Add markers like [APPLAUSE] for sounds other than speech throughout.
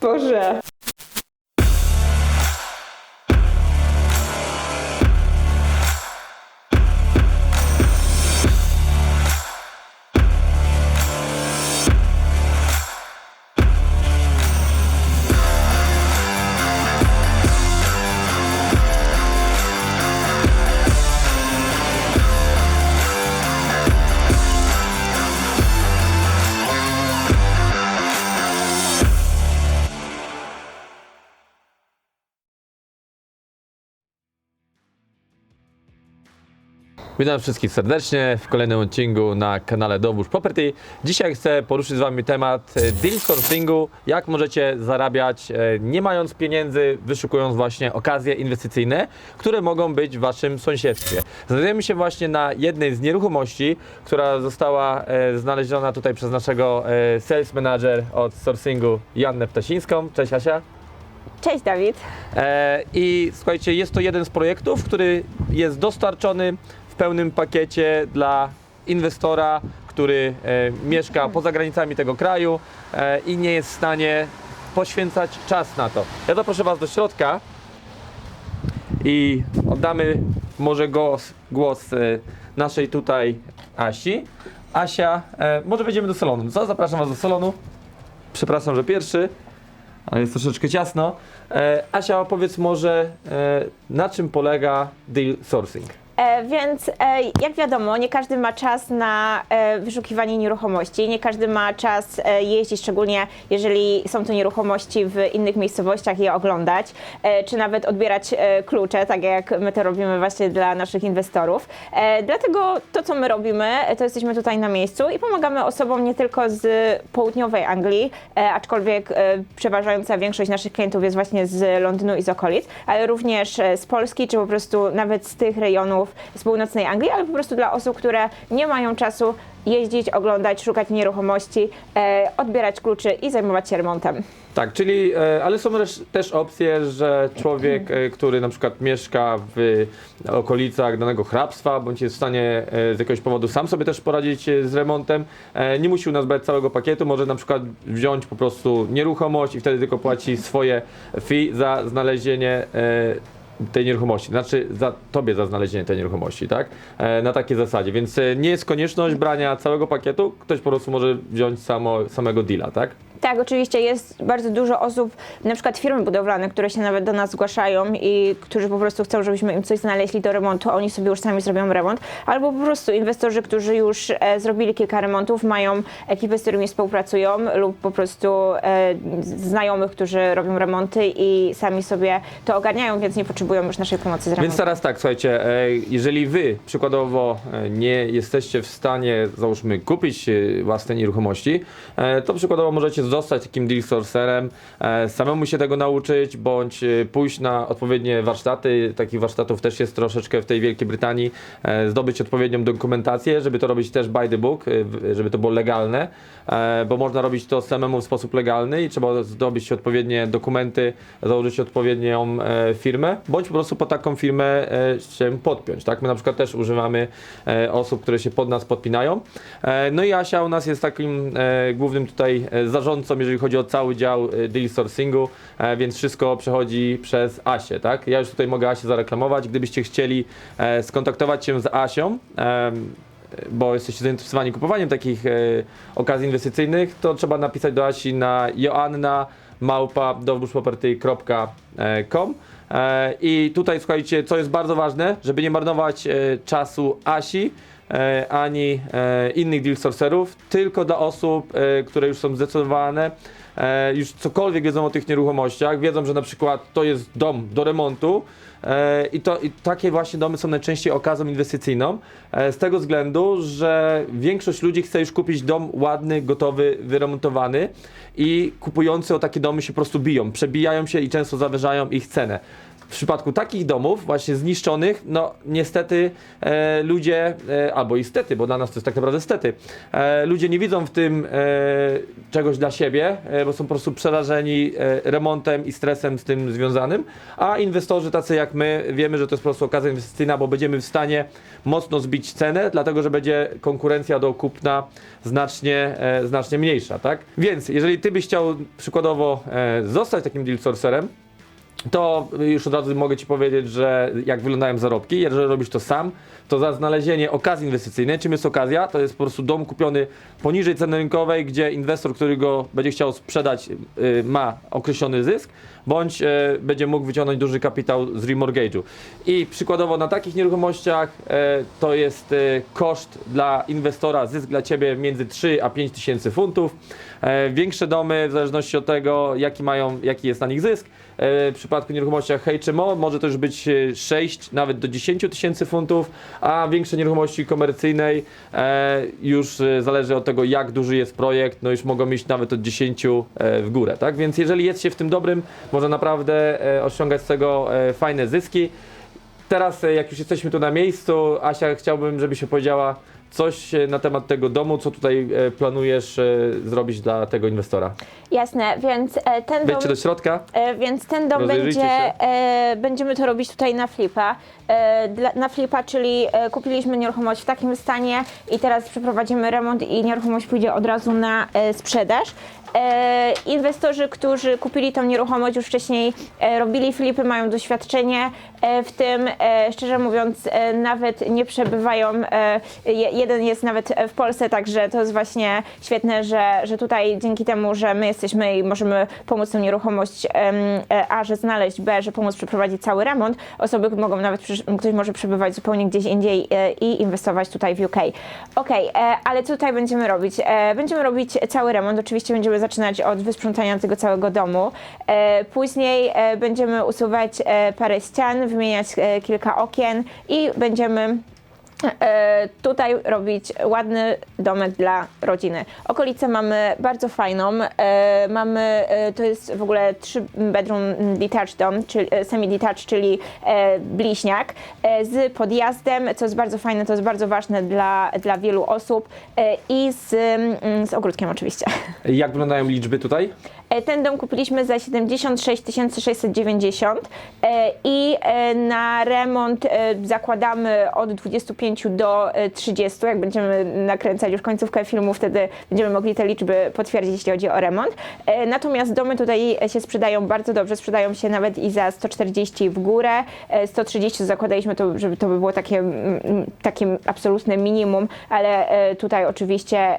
Boże. Witam wszystkich serdecznie w kolejnym odcinku na kanale Dobórz Property. Dzisiaj chcę poruszyć z Wami temat e, deal sourcingu, jak możecie zarabiać e, nie mając pieniędzy, wyszukując właśnie okazje inwestycyjne, które mogą być w Waszym sąsiedztwie. Znajdujemy się właśnie na jednej z nieruchomości, która została e, znaleziona tutaj przez naszego sales manager od sourcingu Jannę Ptasińską. Cześć Asia. Cześć Dawid. I słuchajcie, jest to jeden z projektów, który jest dostarczony pełnym pakiecie dla inwestora, który e, mieszka poza granicami tego kraju e, i nie jest w stanie poświęcać czas na to. Ja zaproszę Was do środka i oddamy może głos, głos e, naszej tutaj Asi. Asia, może wejdziemy do salonu. Co? Zapraszam Was do salonu. Przepraszam, że pierwszy ale jest troszeczkę ciasno. Asia, opowiedz może, na czym polega deal sourcing? E, więc e, jak wiadomo, nie każdy ma czas na e, wyszukiwanie nieruchomości, nie każdy ma czas jeździć, szczególnie jeżeli są to nieruchomości w innych miejscowościach i je oglądać, czy nawet odbierać klucze, tak jak my to robimy właśnie dla naszych inwestorów. Dlatego to, co my robimy, to jesteśmy tutaj na miejscu i pomagamy osobom nie tylko z południowej Anglii, aczkolwiek przeważająca większość naszych klientów jest właśnie z Londynu i z okolic, ale również z Polski, czy po prostu nawet z tych rejonów z północnej Anglii, ale po prostu dla osób, które nie mają czasu jeździć, oglądać, szukać nieruchomości, e, odbierać kluczy i zajmować się remontem. Tak, czyli, e, ale są też, też opcje, że człowiek, e, który na przykład mieszka w okolicach danego hrabstwa, bądź jest w stanie e, z jakiegoś powodu sam sobie też poradzić e, z remontem, e, nie musi u nas brać całego pakietu, może na przykład wziąć po prostu nieruchomość i wtedy tylko płaci swoje fee za znalezienie e, tej nieruchomości, znaczy za tobie za znalezienie tej nieruchomości, tak? E, na takiej zasadzie, więc e, nie jest konieczność brania całego pakietu, ktoś po prostu może wziąć samo, samego deala, tak? Tak, oczywiście jest bardzo dużo osób, na przykład firmy budowlane, które się nawet do nas zgłaszają i którzy po prostu chcą, żebyśmy im coś znaleźli do remontu, a oni sobie już sami zrobią remont, albo po prostu inwestorzy, którzy już e, zrobili kilka remontów, mają ekipy, z którymi współpracują lub po prostu e, znajomych, którzy robią remonty i sami sobie to ogarniają, więc nie potrzebują już naszej pomocy z remontem. Więc teraz tak, słuchajcie, e, jeżeli wy przykładowo e, nie jesteście w stanie, załóżmy, kupić e, własnej nieruchomości, e, to przykładowo możecie zostać takim deal sourcerem, e, samemu się tego nauczyć, bądź e, pójść na odpowiednie warsztaty. Takich warsztatów też jest troszeczkę w tej Wielkiej Brytanii. e, Zdobyć odpowiednią dokumentację, żeby to robić też by the book, żeby to było legalne, bo można robić to samemu w sposób legalny i trzeba zdobyć odpowiednie dokumenty, założyć odpowiednią firmę, bądź po prostu po taką firmę się podpiąć. Tak? My na przykład też używamy osób, które się pod nas podpinają. No i Asia u nas jest takim głównym tutaj e, zarządcą, jeżeli chodzi o cały dział e, deal sourcingu, e, więc wszystko przechodzi przez Asię. Tak? Ja już tutaj mogę Asię zareklamować. Gdybyście chcieli e, skontaktować się z Asią, bo jesteście zainteresowani kupowaniem takich e, okazji inwestycyjnych, to trzeba napisać do Asi na joanna małpa i tutaj słuchajcie, co jest bardzo ważne, żeby nie marnować czasu Asi ani e, innych deal sourcerów, tylko dla osób, e, które już są zdecydowane, e, już cokolwiek wiedzą o tych nieruchomościach, wiedzą, że na przykład to jest dom do remontu, E, I, to, I takie właśnie domy są najczęściej okazją inwestycyjną, e, z tego względu, że większość ludzi chce już kupić dom ładny, gotowy, wyremontowany i kupujący o takie domy się po prostu biją, przebijają się i często zawyżają ich cenę. W przypadku takich domów, właśnie zniszczonych, no niestety e, ludzie, e, albo i stety, bo dla nas to jest tak naprawdę stety, e, ludzie nie widzą w tym e, czegoś dla siebie, e, bo są po prostu przerażeni e, remontem i stresem z tym związanym, a inwestorzy tacy jak my wiemy, że to jest po prostu okazja inwestycyjna, bo będziemy w stanie mocno zbić cenę, dlatego że będzie konkurencja do kupna znacznie, e, znacznie mniejsza, tak? Więc jeżeli ty byś chciał przykładowo e, zostać takim deal sourcerem, to już od razu mogę Ci powiedzieć, że jak wyglądają zarobki, jeżeli robisz to sam, to za znalezienie okazji inwestycyjnej, czym jest okazja? To jest po prostu dom kupiony poniżej ceny rynkowej, gdzie inwestor, który go będzie chciał sprzedać, y, ma określony zysk, bądź y, będzie mógł wyciągnąć duży kapitał z remortgage'u. I przykładowo na takich nieruchomościach y, to jest y, koszt dla inwestora, zysk dla Ciebie między 3 a 5 tysięcy funtów. E, Większe domy, w zależności od tego, jaki, mają, jaki jest na nich zysk, w przypadku nieruchomości jak HMO może to już być e, 6, nawet do 10 tysięcy funtów, a większe nieruchomości komercyjnej e, już e, zależy od tego, jak duży jest projekt, no już mogą iść nawet od 10 e, w górę, tak? Więc jeżeli jest się w tym dobrym, można naprawdę e, osiągać z tego e, fajne zyski. Teraz, e, jak już jesteśmy tu na miejscu, Asia, chciałbym, żebyś opowiedziała coś e, na temat tego domu, co tutaj e, planujesz e, zrobić dla tego inwestora. Jasne, więc e, ten dom... Wejdźcie do środka. E, Więc ten dom Rozejrzyjcie będzie, się. e, będziemy to robić tutaj na flipa. E, dla, na flipa, czyli e, kupiliśmy nieruchomość w takim stanie i teraz przeprowadzimy remont i nieruchomość pójdzie od razu na e, sprzedaż. E, inwestorzy, którzy kupili tą nieruchomość już wcześniej e, robili flipy, mają doświadczenie e, w tym. Szczerze mówiąc, nawet nie przebywają. Je, jeden jest nawet w Polsce, także to jest właśnie świetne, że, że tutaj dzięki temu, że my jesteśmy i możemy pomóc tę nieruchomość A, że znaleźć, B, że pomóc przeprowadzić cały remont, osoby mogą nawet, ktoś może przebywać zupełnie gdzieś indziej i inwestować tutaj w UK. E, ale co tutaj będziemy robić? Będziemy robić cały remont, oczywiście będziemy zaczynać od wysprzątania tego całego domu. E, Później e, będziemy usuwać e, parę ścian, wymieniać kilka okien i będziemy tutaj robić ładny domek dla rodziny. Okolicę mamy bardzo fajną. E, mamy, e, to jest w ogóle 3 bedroom detached dom, czyli e, semi-detached, czyli e, bliźniak e, z podjazdem, co jest bardzo fajne, to jest bardzo ważne dla, dla wielu osób e, i z, mm, z ogródkiem oczywiście. Jak wyglądają liczby tutaj? E, Ten dom kupiliśmy za 76 690 e, i e, na remont zakładamy od 25 do e, 30. Jak będziemy nakręcać już końcówkę filmu, wtedy będziemy mogli te liczby potwierdzić, jeśli chodzi o remont. Natomiast domy tutaj się sprzedają bardzo dobrze, sprzedają się nawet i za 140 w górę. E, 130 zakładaliśmy to, żeby to by było takie, takie absolutne minimum, ale tutaj oczywiście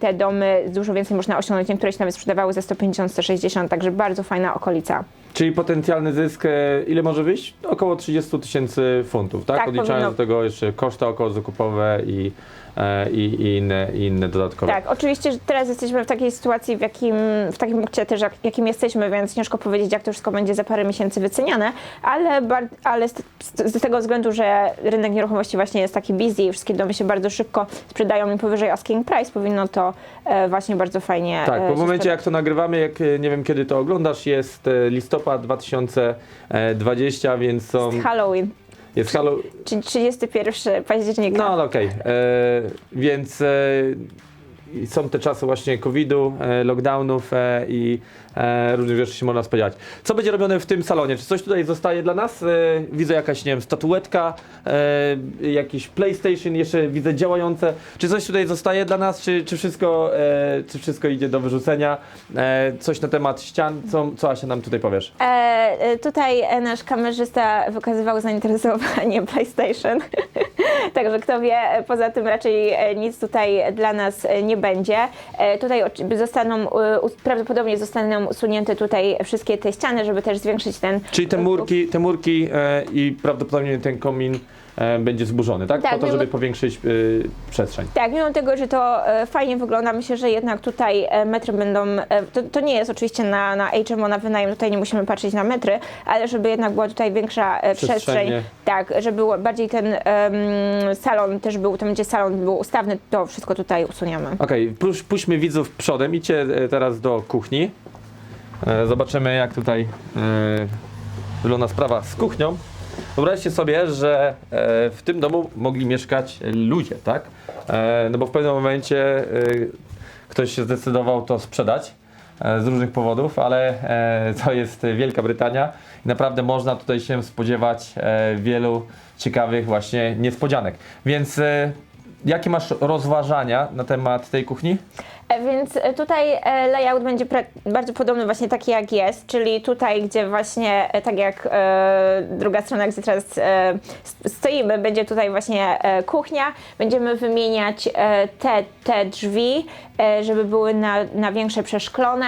te domy dużo więcej można osiągnąć. Niektóre się nawet sprzedawały za 150, 160, także bardzo fajna okolica. Czyli potencjalny zysk, e, ile może wyjść? Około 30 tysięcy funtów, tak? Tak, Odliczając powinno- do tego jeszcze koszty około zakupowe i, i, i, inne, i inne dodatkowe. Tak, oczywiście, że teraz jesteśmy w takiej sytuacji, w jakim, w takim punkcie też, jak, jakim jesteśmy, więc ciężko powiedzieć, jak to wszystko będzie za parę miesięcy wyceniane, ale, ale z, z, z tego względu, że rynek nieruchomości właśnie jest taki busy i wszystkie domy się bardzo szybko sprzedają i powyżej asking price, powinno to e, właśnie bardzo fajnie Tak, e, po się momencie sprzedać. jak to nagrywamy, jak e, nie wiem kiedy to oglądasz, jest e, listopad 2020, więc są, Halloween, jest halo... czyli 31 października. No ale okej, e, więc e, są te czasy właśnie COVID-u, e, lockdownów e, i e, różnych rzeczy się można spodziewać. Co będzie robione w tym salonie? Czy coś tutaj zostaje dla nas? E, widzę jakaś, nie wiem, statuetka, e, jakiś PlayStation jeszcze widzę działające. Czy coś tutaj zostaje dla nas, czy, czy, wszystko, e, czy wszystko idzie do wyrzucenia? E, coś na temat ścian, co, co Asia nam tutaj powiesz? E, e, tutaj nasz kamerzysta wykazywał zainteresowanie [LAUGHS] PlayStation. [LAUGHS] Także kto wie, poza tym raczej e, nic tutaj dla nas e, nie będzie. E, Tutaj zostaną, prawdopodobnie zostaną usunięte tutaj wszystkie te ściany, żeby też zwiększyć ten Czyli te murki, te murki i prawdopodobnie ten komin e, będzie zburzony, tak? Tak, po to, mimo- żeby powiększyć e, przestrzeń. Tak, mimo tego, że to e, fajnie wygląda, myślę, że jednak tutaj e, metry będą. E, to, to nie jest oczywiście na, na HMO, na wynajem, tutaj nie musimy patrzeć na metry, ale żeby jednak była tutaj większa e, przestrzeń. Przestrzenie. Tak, żeby było bardziej ten em, salon też był, tam gdzie salon był ustawny, to wszystko tutaj usuniemy. Okej, puś, puśćmy widzów przodem. Idźcie e, teraz do kuchni. E, Zobaczymy jak tutaj e, wygląda sprawa z kuchnią. Wyobraźcie sobie, że e, w tym domu mogli mieszkać ludzie, tak? E, no bo w pewnym momencie e, ktoś się zdecydował to sprzedać z różnych powodów, ale to jest Wielka Brytania i naprawdę można tutaj się spodziewać wielu ciekawych właśnie niespodzianek. Więc jakie masz rozważania na temat tej kuchni? E, Więc e, tutaj e, layout będzie bardzo podobny właśnie taki jak jest, czyli tutaj, gdzie właśnie tak jak druga strona, gdzie teraz stoimy, będzie tutaj właśnie kuchnia. Będziemy wymieniać te, te drzwi, żeby były na, na większe przeszklone.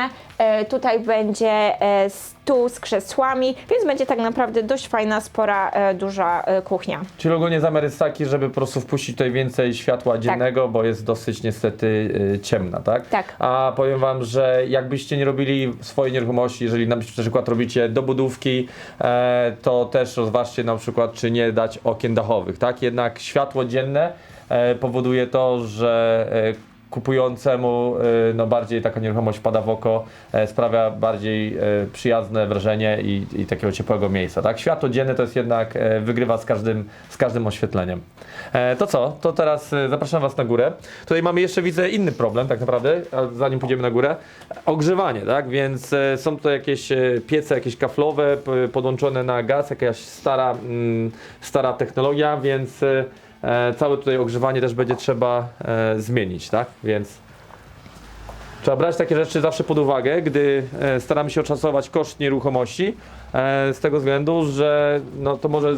Tutaj będzie stół z krzesłami, więc będzie tak naprawdę dość fajna, spora, duża kuchnia. Czyli ogólnie zamiar jest taki, żeby po prostu wpuścić tutaj więcej światła dziennego, bo jest dosyć niestety ciemna, tak? Tak. A powiem wam, że jakbyście nie robili swojej nieruchomości, jeżeli na przykład robicie dobudówki, e, to też rozważcie na przykład, czy nie dać okien dachowych, tak? Jednak światło dzienne e, powoduje to, że e, kupującemu e, no bardziej taka nieruchomość pada w oko, e, sprawia bardziej e, przyjazne wrażenie i, i takiego ciepłego miejsca, tak? Światło dzienne to jest jednak, wygrywa z każdym, z każdym oświetleniem. To co? To teraz zapraszam Was na górę. Tutaj mamy jeszcze, widzę, inny problem tak naprawdę, zanim pójdziemy na górę. Ogrzewanie, tak? Więc są tutaj jakieś piece, jakieś kaflowe, podłączone na gaz, jakaś stara, mm, stara technologia, więc całe tutaj ogrzewanie też będzie trzeba e, zmienić, tak? Więc Trzeba brać takie rzeczy zawsze pod uwagę, gdy e, staramy się oszacować koszt nieruchomości, e, z tego względu, że no, to może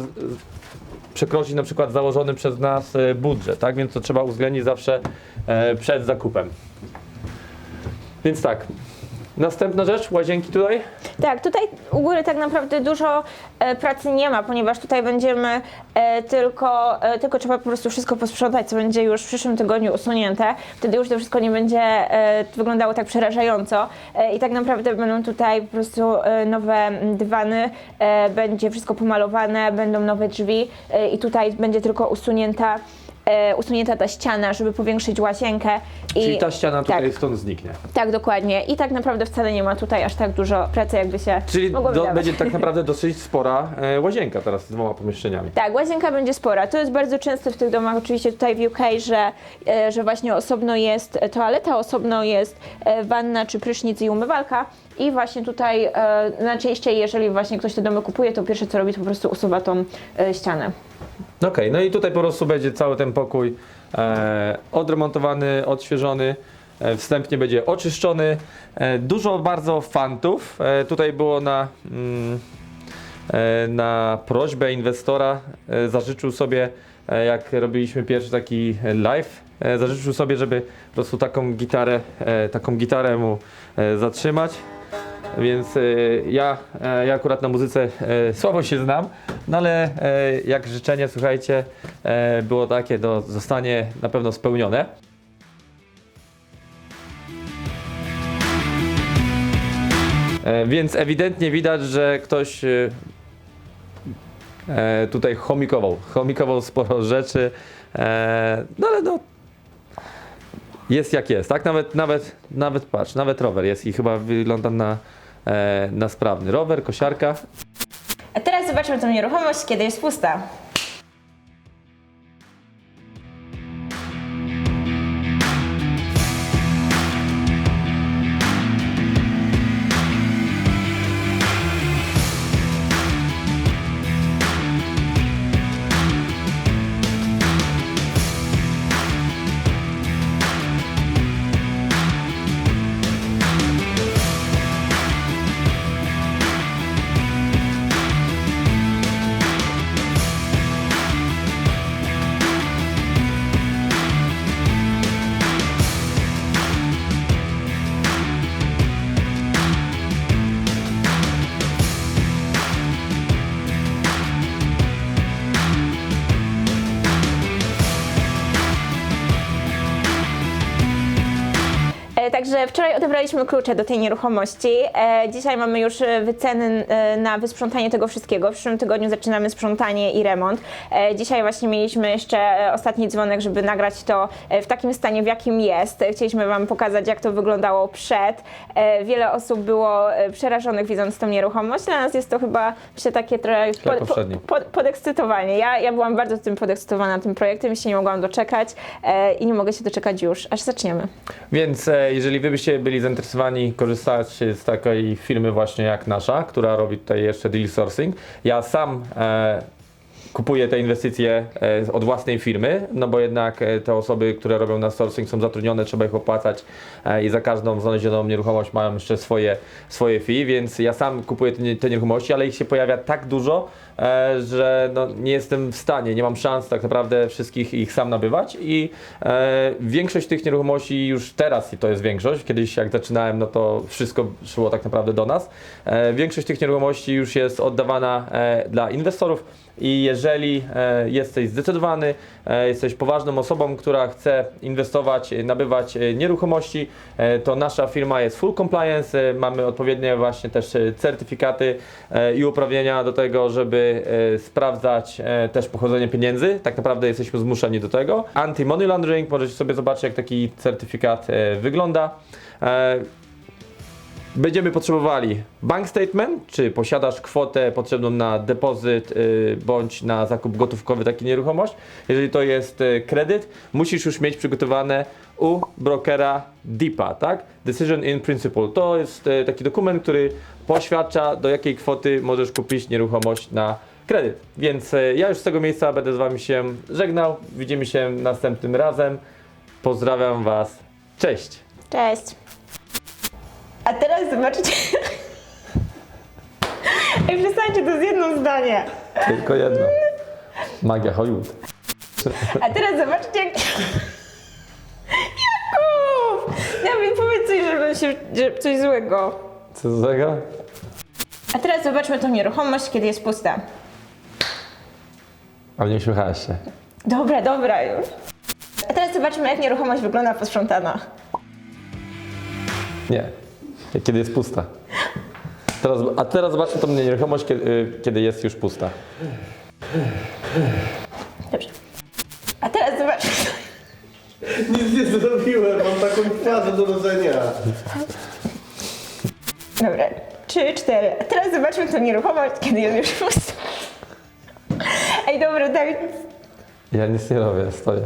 przekroczyć na przykład założony przez nas e, budżet, tak? Więc to trzeba uwzględnić zawsze e, przed zakupem. Więc tak, następna rzecz, łazienki tutaj. Tak, tutaj u góry tak naprawdę dużo e, pracy nie ma, ponieważ tutaj będziemy e, tylko, e, tylko trzeba po prostu wszystko posprzątać, co będzie już w przyszłym tygodniu usunięte. Wtedy już to wszystko nie będzie e, wyglądało tak przerażająco e, i tak naprawdę będą tutaj po prostu e, nowe dywany, e, będzie wszystko pomalowane, będą nowe drzwi e, i tutaj będzie tylko usunięta e, usunięta ta ściana, żeby powiększyć łazienkę. I, Czyli ta ściana tutaj tak. stąd zniknie. Tak, dokładnie. I tak naprawdę wcale nie ma tutaj aż tak dużo pracy, jakby się Czyli mogło do, będzie tak [LAUGHS] naprawdę dosyć spora e, łazienka teraz z dwoma pomieszczeniami. Tak, łazienka będzie spora. To jest bardzo często w tych domach, oczywiście tutaj w UK, że, e, że właśnie osobno jest toaleta, osobno jest e, wanna czy prysznic i umywalka. I właśnie tutaj e, najczęściej, jeżeli właśnie ktoś te domy kupuje, to pierwsze co robi, to po prostu usuwa tą e, ścianę. Okej, no i tutaj po prostu będzie cały ten pokój e, odremontowany, odświeżony. E, wstępnie będzie oczyszczony. E, dużo bardzo fantów. E, tutaj było na, mm, e, na prośbę inwestora. E, zażyczył sobie, e, jak robiliśmy pierwszy taki live, e, zażyczył sobie, żeby po prostu taką gitarę, e, taką gitarę mu e, zatrzymać. Więc e, ja, e, ja akurat na muzyce e, słabo się znam, no ale jak życzenie, słuchajcie, było takie, to zostanie na pewno spełnione. Więc ewidentnie widać, że ktoś tutaj chomikował. Chomikował sporo rzeczy, no ale no jest jak jest, tak? Nawet, nawet, nawet patrz, nawet rower jest i chyba wygląda na, e, na sprawny. Rower, kosiarka. A teraz zobaczmy tą nieruchomość, kiedy jest pusta. Także wczoraj odebraliśmy klucze do tej nieruchomości. E, dzisiaj mamy już e, wyceny e, na wysprzątanie tego wszystkiego. W przyszłym tygodniu zaczynamy sprzątanie i remont. E, dzisiaj właśnie mieliśmy jeszcze e, ostatni dzwonek, żeby nagrać to e, w takim stanie, w jakim jest. E, Chcieliśmy Wam pokazać, jak to wyglądało przed. E, wiele osób było e, przerażonych widząc tą nieruchomość. Dla nas jest to chyba myślę takie trochę Chleb powszedni. pod, podekscytowanie. Ja, ja byłam bardzo tym podekscytowana tym projektem i się nie mogłam doczekać e, i nie mogę się doczekać już, aż zaczniemy. Więc e, jeżeli wy byście byli zainteresowani korzystać z takiej firmy właśnie jak nasza, która robi tutaj jeszcze deal sourcing, ja sam e, kupuję te inwestycje e, od własnej firmy, no bo jednak e, te osoby, które robią na sourcing są zatrudnione, trzeba ich opłacać e, i za każdą znalezioną nieruchomość mają jeszcze swoje, swoje fee, więc ja sam kupuję te, te nieruchomości, ale ich się pojawia tak dużo, że no, nie jestem w stanie, nie mam szans tak naprawdę wszystkich ich sam nabywać i większość tych nieruchomości już teraz, i to jest większość, kiedyś jak zaczynałem, no to wszystko szło tak naprawdę do nas, większość tych nieruchomości już jest oddawana dla inwestorów i jeżeli e, jesteś zdecydowany, e, jesteś poważną osobą, która chce inwestować, e, nabywać nieruchomości, to nasza firma jest full compliance, mamy odpowiednie właśnie też certyfikaty i uprawnienia do tego, żeby sprawdzać też pochodzenie pieniędzy. Tak naprawdę jesteśmy zmuszeni do tego. Anti-money laundering, możecie sobie zobaczyć jak taki certyfikat wygląda. Będziemy potrzebowali bank statement, czy posiadasz kwotę potrzebną na depozyt y, bądź na zakup gotówkowy takiej nieruchomość. Jeżeli to jest y, kredyt, musisz już mieć przygotowane u brokera DIPA, tak? Decision in Principle. To jest y, taki dokument, który poświadcza do jakiej kwoty możesz kupić nieruchomość na kredyt. Więc y, ja już z tego miejsca będę z Wami się żegnał. Widzimy się następnym razem. Pozdrawiam Was. Cześć! Cześć! A teraz zobaczycie... Ej, przestańcie, to jest jedno zdanie. Tylko jedno. Magia Hollywood. A teraz zobaczcie, jak... Jakub! Ja mi powiedz coś, żeby się... że- coś złego. Co złego? A teraz zobaczmy tą nieruchomość, kiedy jest pusta. Ale nie śmiechałeś się. Dobra, dobra już. A teraz zobaczmy, jak nieruchomość wygląda posprzątana. Nie. Kiedy jest pusta. Teraz, a teraz zobaczmy tą nieruchomość, kiedy, kiedy jest już pusta. Dobrze. A teraz zobaczmy... Nic nie zrobiłem, mam taką fazę do rodzenia. Dobra, trzy, cztery. A teraz zobaczmy tą nieruchomość, kiedy jest już pusta. Ej, dobra, Dawid, Ja nic nie robię, stoję.